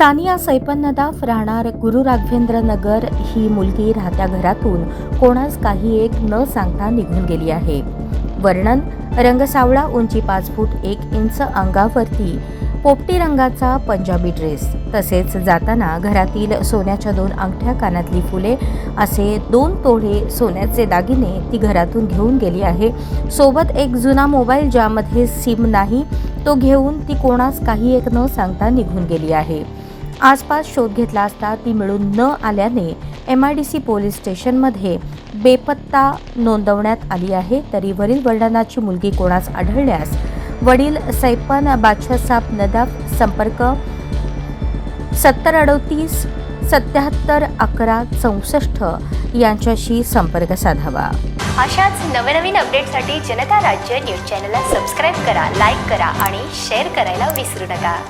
सानिया सैपन्नदाफ राहणार गुरु राघवेंद्र नगर ही मुलगी राहत्या घरातून. कोणास काही एक न सांगता निघून गेली आहे. वर्णन रंगसावळा उंची पाच फूट एक इंच अंगावरती. पोपटी रंगाचा पंजाबी ड्रेस. तसेच जाताना घरातील सोन्याच्या दोन अंगठ्या कानातली फुले असे दोन तोडे सोन्याचे दागिने ती घरातून घेऊन गेली आहे. सोबत एक जुना मोबाईल ज्यामध्ये सिम नाही तो घेऊन ती कोणास काही एक न सांगता निघून गेली आहे. आसपास शोध घेतला असता ती मिळून न आल्याने M I D C police स्टेशनमध्ये बेपत्ता नोंदवण्यात आली आहे. तरी वरील वर्णनाची मुलगी कोणास आढळल्यास वडील सैपन बादशासाब नदाफ संपर्क सत्तर अडतीस सत्याहत्तर अकरा चौसष्ट यांच्याशी संपर्क साधावा. अशाच नवनवीन अपडेटसाठी जनता राज्य न्यूज चॅनलला सबस्क्राईब करा लाईक करा आणि शेअर करायला विसरू नका.